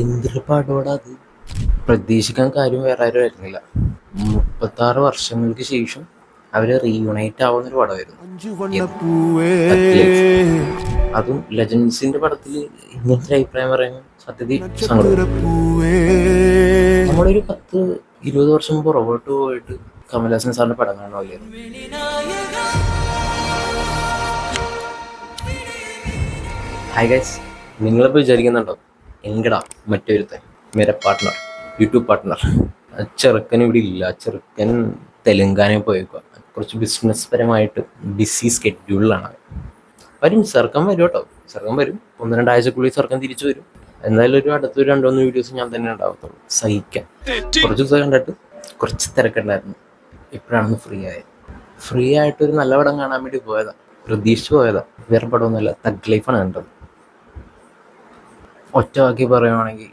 എന്തൊരു അത് പ്രതീക്ഷിക്കാൻ കാര്യം വേറെ ആരും ആയിരുന്നില്ല മുപ്പത്താറ് വർഷങ്ങൾക്ക് ശേഷം അവർ റീയുണൈറ്റ് ആവുന്ന ഒരു പടമായിരുന്നു. അതും ലെജൻസിന്റെ പടത്തിൽ ഇങ്ങനത്തെ അഭിപ്രായം സത്യത്തിൽ സങ്കടം. നക്ഷത്രപ്പൂവേ നമ്മളൊരു പത്ത് ഇരുപത് വർഷം പുറകോട്ട് പോയിട്ട് കമൽഹാസൻ സാറിന്റെ പടം കാണുമല്ലായിരുന്നു ഹായ് ഗൈസ് നിങ്ങളിപ്പോൾ വിചാരിക്കുന്നുണ്ടോ? എങ്കടാ മറ്റൊരുത്തൻ മേരെ പാർട്ട്ണർ യൂട്യൂബ് പാർട്ട്ണർ ചെറുക്കൻ ഇവിടെ ഇല്ല. ചെറുക്കൻ തെലങ്കാനയിൽ പോയേക്കുക കുറച്ച് ബിസിനസ് പരമായിട്ട് ബിസി സ്കെഡ്യൂളിലാണ്. വരും ചെറുക്കൻ വരും കേട്ടോ. ചെറുക്കൻ വരും. ഒന്ന് രണ്ടാഴ്ചക്കുള്ളിൽ ചെറുക്കൻ തിരിച്ചു വരും. എന്തായാലും ഒരു അടുത്തൊരു രണ്ടു മൂന്ന് വീഡിയോസ് ഞാൻ തന്നെ ഉണ്ടാവത്തുള്ളൂ. സഹിക്കാൻ കുറച്ച് ദിവസം കണ്ടിട്ട് കുറച്ച് തിരക്കുണ്ടായിരുന്നു. ഇപ്പോഴാണ് ഫ്രീ ആയത്. ഫ്രീ ആയിട്ട് ഒരു നല്ല പടം കാണാൻ വേണ്ടി പോയതാണ് പ്രതീക്ഷിച്ച് പോയതാണ് വേറെ പടമൊന്നുമല്ല. തഗ് ലൈഫാണ് കണ്ടത്. ഒറ്റ വാക്കി പറയുവാണെങ്കിൽ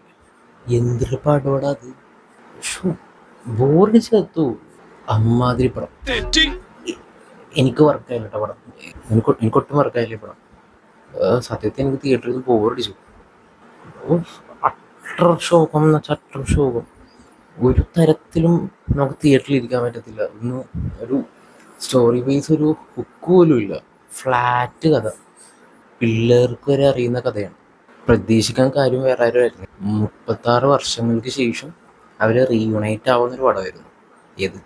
എന്തൊരു പടോടാ അത്? ചേർത്തു എത്തു അമ്മാതിരി പടം. എനിക്ക് വർക്കായില്ല കേട്ടോ പടം. എനിക്ക് എനിക്കൊട്ടും വർക്കായില്ല പടം. സത്യത്തെ സത്യത്തിൽ എനിക്ക് തിയേറ്ററിൽ നിന്ന് ബോറടിച്ചു അട്ടർ ഷോകം എന്ന് വെച്ചാൽ അട്ടർ ഷോകം ഒരു തരത്തിലും നമുക്ക് തിയേറ്ററിൽ ഇരിക്കാൻ പറ്റത്തില്ല. ഒന്ന് ഒരു സ്റ്റോറി ബേസ് ഒരു ഹുക്ക് പോലും ഇല്ല ഫ്ലാറ്റ് കഥ. പിള്ളേർക്ക് വരെ അറിയുന്ന കഥയാണ്. പ്രതീക്ഷിക്കാൻ കാര്യം വേറെ ആരും ആയിരുന്നു. മുപ്പത്താറ് വർഷങ്ങൾക്ക് ശേഷം അവർ റീയുണൈറ്റ് ആവുന്ന ഒരു പടമായിരുന്നു. ഏത്?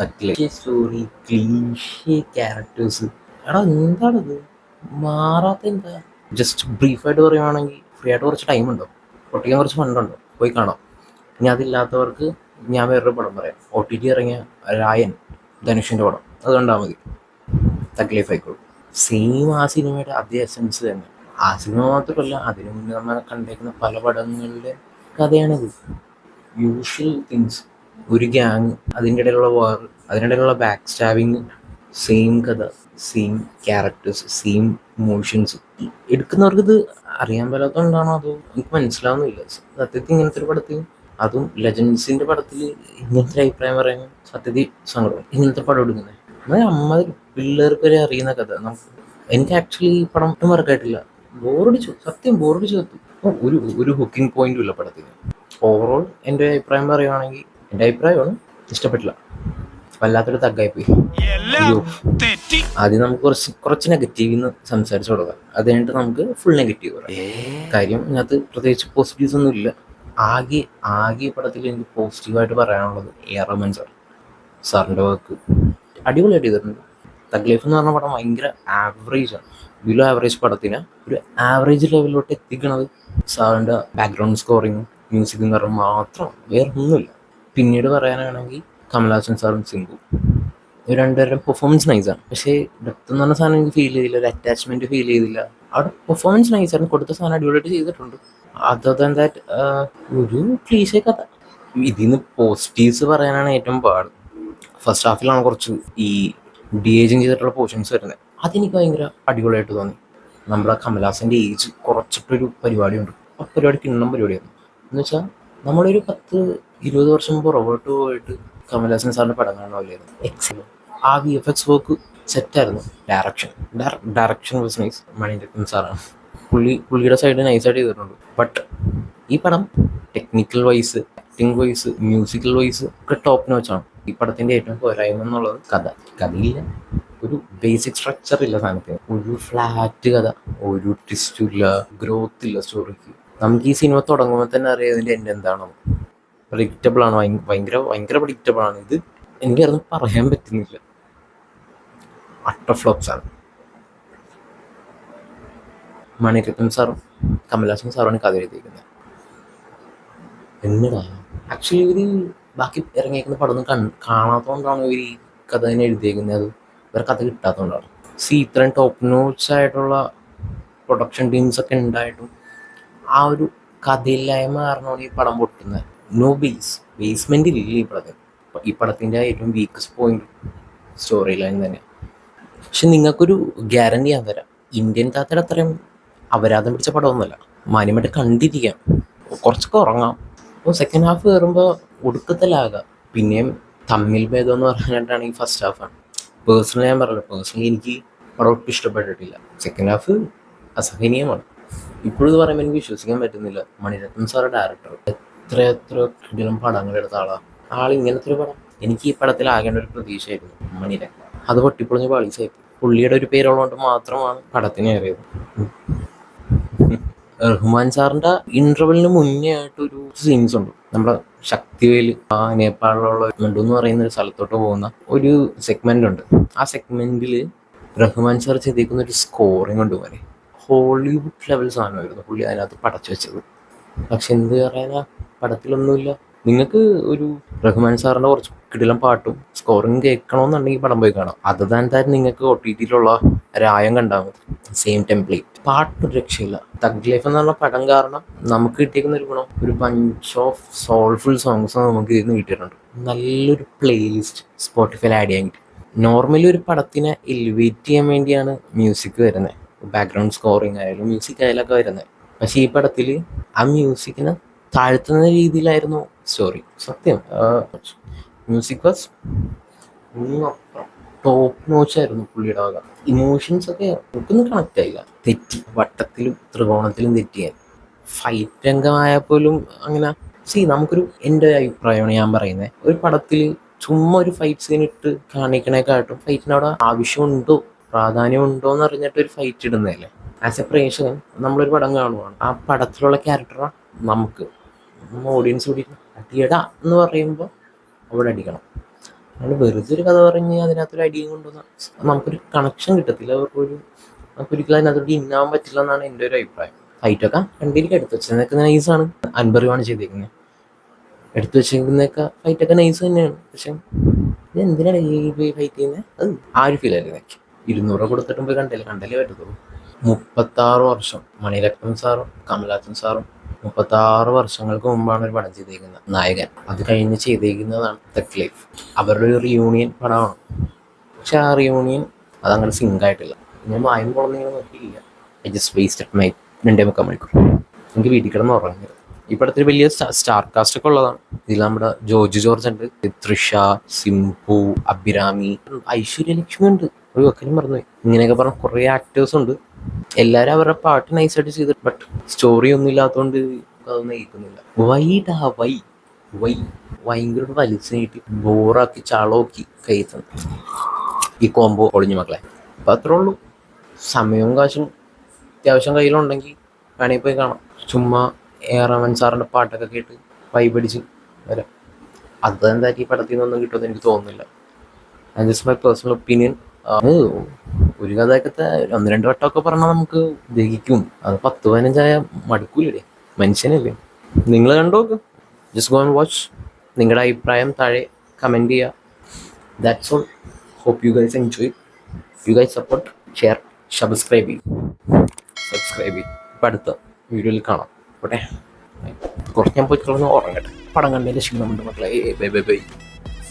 തട്ടിലെ സ്റ്റോറി ക്ലീഷേ ക്യാരക്ടേഴ്സ് എടാ എന്താണിത്? മാറാത്ത എന്താ? ജസ്റ്റ് ബ്രീഫായിട്ട് പറയുവാണെങ്കിൽ ഫ്രീ ആയിട്ട് കുറച്ച് ടൈം ഉണ്ടോ? ഒട്ടിക്കാൻ കുറച്ച് ഫണ്ടുണ്ടോ പോയി കാണാം. ഇനി അതില്ലാത്തവർക്ക് ഞാൻ വേറൊരു പടം പറയാം. ഒ ടി ടി ഇറങ്ങിയ രായൻ ധനുഷിന്റെ പടം. അത് കണ്ടാൽ മതി. തക്ലീഫ് ആയിക്കോളും. സെയിം ആ സിനിമയുടെ അതേ എസൻസ് തന്നെ. ആ സിനിമ മാത്രമല്ല അതിനു മുന്നേ നമ്മൾ കണ്ടേക്കുന്ന പല പടങ്ങളുടെ കഥയാണിത്. യൂഷ്വൽ തിങ്സ് ഒരു ഗ്യാങ് അതിന്റെ ഇടയിലുള്ള വാർ അതിനിടയിലുള്ള ബാക്ക് സ്റ്റാബിങ് സെയിം കഥ സെയിം ക്യാരക്ടേഴ്സ് സെയിം മോഷൻസ് എടുക്കുന്നവർക്ക് ഇത് അറിയാൻ പറ്റാത്തതുകൊണ്ടാണോ അതോ എനിക്ക് മനസ്സിലാവുന്നില്ല. സത്യത്തിൽ ഇങ്ങനത്തെ ഒരു പടത്തിൽ അതും ലെജൻസിന്റെ പടത്തിൽ ഇങ്ങനത്തെ അഭിപ്രായം പറയാൻ സത്യത്തിൽ സങ്കടം. ഇങ്ങനത്തെ പടം എടുക്കുന്നത് അമ്മ പിള്ളേർക്ക് വരെ അറിയുന്ന കഥ. നമുക്ക് എനിക്ക് ആക്ച്വലി ഈ പടം ഒട്ടും വർക്കായിട്ടില്ല ബോറടിച്ചു സത്യം ബോറടിച്ചു കത്തു ഒരു ഒരു ഹുക്കിംഗ് പോയിന്റും ഇല്ല പടത്തിന്. ഓവറോൾ എന്റെ അഭിപ്രായം പറയുവാണെങ്കിൽ എന്റെ അഭിപ്രായമാണ് ഇഷ്ടപ്പെട്ടില്ല. വല്ലാത്തൊരു തഗ്ഗായി പോയി ആദ്യം നമുക്ക് കുറച്ച് കുറച്ച് നെഗറ്റീവ് എന്ന് സംസാരിച്ചു തുടങ്ങാം. അത് കഴിഞ്ഞിട്ട് നമുക്ക് ഫുൾ നെഗറ്റീവ് പറയാം. കാര്യം ഇതിനകത്ത് പ്രത്യേകിച്ച് പോസിറ്റീവ്സ് ഒന്നും ഇല്ല. ആകെ ആകെ പടത്തിൽ എനിക്ക് പോസിറ്റീവായിട്ട് പറയാനുള്ളത് എയർമൻ സാർ സാറിന്റെ വർക്ക് അടിപൊളിയായിട്ട് ചെയ്തിട്ടുണ്ട്. തഗ് ലൈഫ് എന്ന് പറഞ്ഞ പടം ഭയങ്കര ആവറേജ് ആണ്. ബിലോ ആവറേജ് പടത്തിന് ഒരു ആവറേജ് ലെവലിലോട്ട് എത്തിക്കണത് സാറിന്റെ ബാക്ക്ഗ്രൗണ്ട് സ്കോറിങ്ങും മ്യൂസിക് എന്ന് പറഞ്ഞാൽ മാത്രം വേറെ ഒന്നുമില്ല. പിന്നീട് പറയാനാണെങ്കിൽ കമൽഹാസൻ സാറും സിംഗു രണ്ടുപേരുടെ പെർഫോമൻസ് നൈസാണ് പക്ഷേ ഡെപ്ത് എന്ന് പറഞ്ഞ സാധനം എനിക്ക് ഫീൽ ചെയ്തില്ല ഒരു അറ്റാച്ച്മെന്റ് ഫീൽ ചെയ്തില്ല. അവിടെ പെർഫോമൻസ് നൈസാണ് കൊടുത്ത സാധനം അടിപൊളിയായിട്ട് ചെയ്തിട്ടുണ്ട്. അതർ ദാൻ ദാറ്റ് ഒരു ക്ലീശേ കഥ. ഇതിന് പോസിറ്റീവ്സ് പറയാനാണ് ഏറ്റവും പാട്. ഫസ്റ്റ് ഹാഫിലാണ് കുറച്ച് ഈ ഡി ഏജിങ് ചെയ്തിട്ടുള്ള പോർഷൻസ് വരുന്നത്. അതെനിക്ക് ഭയങ്കര അടിപൊളിയായിട്ട് തോന്നി. നമ്മുടെ കമൽഹാസന്റെ ഏജ് കുറച്ചിട്ടൊരു പരിപാടിയുണ്ട്. ആ പരിപാടി കിണ്ണം പരിപാടിയായിരുന്നു. എന്ന് വെച്ചാൽ നമ്മളൊരു പത്ത് ഇരുപത് വർഷം പുറകോട്ട് പോയിട്ട് കമലഹാസൻ സാറിന്റെ പടം കാണുമല്ലായിരുന്നു എക്സലൻ ആ V F X work സെറ്റായിരുന്നു direction direction was nice Maniratnam സാറാണ്. പുള്ളി പുള്ളിയുടെ സൈഡ് നൈസായിട്ട് ചെയ്തിട്ടുണ്ട്. ബട്ട് ഈ പടം technical wise acting wise musical wise ഒക്കെ ടോപ്പിന് വെച്ചാണ് ഈ പടത്തിന്റെ ഏറ്റവും പോരായ്മ എന്നുള്ളത് കഥ. കഥയില്ല ഒരു ബേസിക് സ്ട്രക്ചർ ഇല്ല സാധനത്തിന്. ഒരു ഫ്ലാറ്റ് കഥ ഒരു ട്വിസ്റ്റും ഇല്ല ഗ്രോത്ത് ഇല്ല സ്റ്റോറിക്ക് നമുക്ക് ഈ സിനിമ തുടങ്ങുമ്പോൾ തന്നെ അറിയാം ഇതിന്റെ എന്റെ എന്താണോ പ്രഡിക്റ്റബിൾ ആണ് ഭയങ്ക- ഭയങ്കര ഭയങ്കര പ്രഡിക്റ്റബിൾ ആണ്. ഇത് എനിക്കതൊന്നും പറയാൻ പറ്റുന്നില്ല. അട്ട ഫ്ലോപ്സ് ആണ്. മണിരത്നം സാറും കമൽഹാസൻ സാറുമാണ് കഥ എഴുതിയിരിക്കുന്നത്. എന്നടാ ആക്ച്വലി ഇവർ ബാക്കി ഇറങ്ങിയേക്കുന്ന പടം ഒന്നും കൺ- കാണാത്തതുകൊണ്ടാണ് ഇവർ ഈ കഥ തന്നെ എഴുതിയേക്കുന്നത് അത് ഇവരെ കഥ കിട്ടാത്തതുകൊണ്ടാണ് സി ഇത്രയും ടോപ്പ് നോട്ട്സ് ആയിട്ടുള്ള പ്രൊഡക്ഷൻ ടീംസ് ഒക്കെ ഉണ്ടായിട്ടും ആ ഒരു കഥയില്ലായ്മ കാരണമാണ് ഈ പടം പൊട്ടുന്നത് നോ ബേസ് ബേസ്മെന്റ് ഇല്ല ഈ പടത്തിൽ ഈ പടത്തിന്റെ ഏറ്റവും വീക്കസ്റ്റ് പോയിന്റ് സ്റ്റോറി ലൈൻ തന്നെ. പക്ഷെ നിങ്ങൾക്കൊരു ഗ്യാരണ്ടി ഞാൻ തരാം. ഇന്ത്യൻ താത്തയുടെ അത്രയും അപരാധം പിടിച്ച പടമൊന്നുമല്ല. മാന്യമായിട്ട് കണ്ടിരിക്കാം. കുറച്ചൊക്കെ ഉറങ്ങാം. അപ്പോൾ സെക്കൻഡ് ഹാഫ് കയറുമ്പോൾ ഒടുക്കത്തിലാകാം. പിന്നെയും തമ്മിൽ ഭേദം എന്ന് ഈ ഫസ്റ്റ് ഹാഫാണ് പേഴ്സണലി ഞാൻ പറഞ്ഞു പേഴ്സണലി എനിക്ക് പടം ഒട്ടും ഇഷ്ടപ്പെട്ടിട്ടില്ല. സെക്കൻഡ് ഹാഫ് അസഹനീയമാണ്. ഇപ്പോഴും പറയുമ്പോൾ എനിക്ക് വിശ്വസിക്കാൻ പറ്റുന്നില്ല. മണിരത്നം സാറ് ഡയറക്ടർ എത്ര എത്ര കിടിലം പടങ്ങൾ എടുത്ത ആളാണ് ആൾ ഇങ്ങനത്തെ ഒരു പടം. എനിക്ക് ഈ പടത്തിൽ ആകേണ്ട ഒരു പ്രതീക്ഷയായിരുന്നു. മണിരത്നം. അത് പൊട്ടിപ്പൊളിഞ്ഞ് പാളീസായി. പുള്ളിയുടെ ഒരു പേരുള്ളതുകൊണ്ട് മാത്രമാണ് പടത്തിന് ഏറിയത് റഹ്മാൻ സാറിന്റെ ഇന്റർവെലിന് മുന്നേ ആയിട്ട് ഒരു സീൻസ് ഉണ്ട്. നമ്മുടെ ശക്തിവേൽ ആ നേപ്പാളിലുള്ള മണ്ടു എന്ന് പറയുന്ന ഒരു സ്ഥലത്തോട്ട് പോകുന്ന ഒരു സെഗ്മെന്റ് ഉണ്ട്. ആ സെഗ്മെന്റിൽ റഹ്മാൻ സാർ ചെയ്തേക്കുന്ന ഒരു സ്കോറിംഗ് ഉണ്ട് പോലെ ഹോളിവുഡ് ലെവൽ സാധനമായിരുന്നു പുള്ളി അതിനകത്ത് പടച്ചു വെച്ചത്. പക്ഷെ എന്ത് പറയാനാ പടത്തിലൊന്നുമില്ല. നിങ്ങൾക്ക് ഒരു റഹ്മാൻ സാറിന്റെ കുറച്ച് കിടിലം പാട്ടും സ്കോറിങ് കേൾക്കണമെന്നുണ്ടെങ്കിൽ പടം പോയി കാണാം. അത് തന്നെ നിങ്ങൾക്ക് ഒ ടി ടിയിലുള്ള രായം കണ്ടാൽ സെയിം ടെംപ്ലേറ്റ് പാട്ട് രക്ഷയില്ല. തഗ് ലൈഫ് എന്ന് പറഞ്ഞ പടം കാരണം നമുക്ക് കിട്ടിയിരിക്കുന്ന ഒരു ഗുണം ഒരു ബഞ്ച് ഓഫ് സോൾഫുൾ സോങ്സ് നമുക്ക് ഇതിന് കിട്ടിയിട്ടുണ്ട്. നല്ലൊരു പ്ലേലിസ്റ്റ് സ്പോട്ടിഫൈയിൽ ആഡ് ചെയ്യാൻ കിട്ടി. നോർമലി ഒരു പടത്തിനെ എലിവേറ്റ് ചെയ്യാൻ വേണ്ടിയാണ് മ്യൂസിക് വരുന്നത്. ബാക്ക്ഗ്രൗണ്ട് സ്കോറിങ് ആയാലും മ്യൂസിക് ആയാലും ഒക്കെ വരുന്നത്. പക്ഷേ ഈ പടത്തിൽ ആ മ്യൂസിക്കിനെ താഴ്ത്തുന്ന രീതിയിലായിരുന്നു സ്റ്റോറി സത്യം. മ്യൂസിക് വാസ് ടോപ്പ് നോച്ചായിരുന്നു പുള്ളിയുടെ വക ഇമോഷൻസ് ഒക്കെ എനിക്കൊന്നും കണക്ട് ആയില്ല. തെറ്റി വട്ടത്തിലും ത്രികോണത്തിലും തെറ്റിയാൽ ഫൈറ്റ് രംഗമായപ്പോലും അങ്ങനെ സി നമുക്കൊരു എന്റെ അഭിപ്രായമാണ് ഞാൻ പറയുന്നത് ഒരു പടത്തിൽ ചുമ്മാ ഒരു ഫൈറ്റ് സീൻ ഇട്ട് കാണിക്കണേക്കാട്ടും ഫൈറ്റിന് അവിടെ ആവശ്യമുണ്ടോ പ്രാധാന്യമുണ്ടോ എന്ന് അറിഞ്ഞിട്ട് ഒരു ഫൈറ്റ് ഇടുന്നതല്ലേ? ആസ് എ പ്രേക്ഷകൻ നമ്മളൊരു പടം കാണുവാണ്. ആ പടത്തിലുള്ള ക്യാരക്ടറാ നമുക്ക് ഓഡിയൻസ് കൂടി അടിയട എന്ന് പറയുമ്പോൾ അവിടെ അടിക്കണം. അല്ലാണ്ട് വെറുതെ ഒരു കഥ പറഞ്ഞ് അതിനകത്തൊരു അടിയും കൊണ്ടുവന്ന നമുക്കൊരു കണക്ഷൻ കിട്ടത്തില്ല. അവർക്കൊരു നമുക്കൊരിക്കലും അതിനകത്തോട്ട് ഇന്നാവാൻ പറ്റില്ല എന്നാണ് എന്റെ ഒരു അഭിപ്രായം. ഹൈറ്റൊക്കെ രണ്ടിരിക്കും എടുത്ത് വെച്ചതൊക്കെ നൈസാണ് അൻപറിവാണ് ചെയ്തേക്കുന്നത് എടുത്തു വെച്ചേക്കുന്നൊക്കെ ഫൈറ്റൊക്കെ നൈസ് തന്നെയാണ്. പക്ഷെ ഇത് എന്തിനാണ് ഈ ഫൈറ്റ് ചെയ്യുന്നത് അത് ആ ഒരു ഫീൽ ആയിരുന്നു എനിക്ക്. ഇരുന്നൂറ് കൊടുത്തിട്ടും പോയി കണ്ടല്ലേ കണ്ടല്ലേ പറ്റത്തുള്ളൂ. മുപ്പത്താറ് വർഷം മണിരത്നം സാറും കമലാച്ചൻ സാറും മുപ്പത്താറ് വർഷങ്ങൾക്ക് മുമ്പാണ് ഒരു പടം ചെയ്തേക്കുന്നത് നായകൻ. അത് കഴിഞ്ഞ് ചെയ്തിരിക്കുന്നതാണ് ലൈഫ് അവരുടെ ഒരു റിയൂണിയൻ പടമാണ്. പക്ഷെ ആ റിയൂണിയൻ അത് അങ്ങോട്ട് സിങ്ക് ആയിട്ടില്ല. ഞാൻ വായും കുളന്നിങ്ങനെ നോക്കിയില്ല. ഐ ജസ്റ്റ് വേസ്റ്റ് മൈ രണ്ടേ മുക്കാൽ മണിക്കൂർ. എനിക്ക് വീട്ടിൽ കിടന്ന് ഉറങ്ങിയത് ഈ പടത്തിൽ വലിയ സ്റ്റാർ കാസ്റ്റ് ഒക്കെ ഉള്ളതാണ്. ഇതിൽ നമ്മുടെ ജോർജ് ജോർജ് ഉണ്ട്. തൃഷ സിംഹു അഭിരാമി ഐശ്വര്യ ലക്ഷ്മി ഉണ്ട്. ഒരു വെക്കലും ഇങ്ങനെയൊക്കെ പറഞ്ഞ കുറേ ആക്ടേഴ്സ് ഉണ്ട്. എല്ലാവരും അവരുടെ പാട്ട് നൈസായിട്ട് ചെയ്തിട്ട് ബട്ട് സ്റ്റോറി ഒന്നും ഇല്ലാത്തതുകൊണ്ട് അതൊന്നും കേൾക്കുന്നില്ല വൈഡാ വൈ വൈ ഭയങ്കര വലിച്ചു നീട്ടി ബോറാക്കി ചളോക്കി കൈ ഈ കോംബോ ഒളിഞ്ഞു മക്കളെ. അപ്പം അത്രേ ഉള്ളൂ. സമയവും കാശും അത്യാവശ്യം കയ്യിലുണ്ടെങ്കിൽ വേണമെങ്കിൽ പോയി കാണാം. ചുമ്മാ എ ആർ റഹ്മാൻ സാറിന്റെ പാട്ടൊക്കെ കേട്ട് വൈബടിച്ച് വരാം. അത് എന്തായാലും ഈ പടത്തിൽ നിന്നൊന്നും കിട്ടുമെന്ന് എനിക്ക് തോന്നുന്നില്ല. And just my personal opinion അത് ഒരു കഥയൊക്കെ ഒന്ന് രണ്ട് വട്ടമൊക്കെ പറഞ്ഞാൽ നമുക്ക് ദഹിക്കും. അത് പത്ത് പതിനഞ്ചായ മടുക്കൂലേ മനുഷ്യനല്ലേ. നിങ്ങൾ കണ്ടോക്ക് ജസ്റ്റ് ഗോ ആൻഡ് വാച്ച് നിങ്ങളുടെ അഭിപ്രായം താഴെ കമന്റ് ചെയ്യുക that's all hope you guys enjoy you guys support share subscribe ചെയ്യും. സബ്സ്ക്രൈബ് ചെയ്യും. ഇപ്പം അടുത്ത വീഡിയോയിൽ കാണാം. ഓട്ടെ കുറച്ച് ഞാൻ പോയി കിടന്ന് ഉറങ്ങട്ടെ. പടം കണ്ടതിന്റെ ക്ഷീണമുണ്ട് മക്കളെ. Bye bye bye.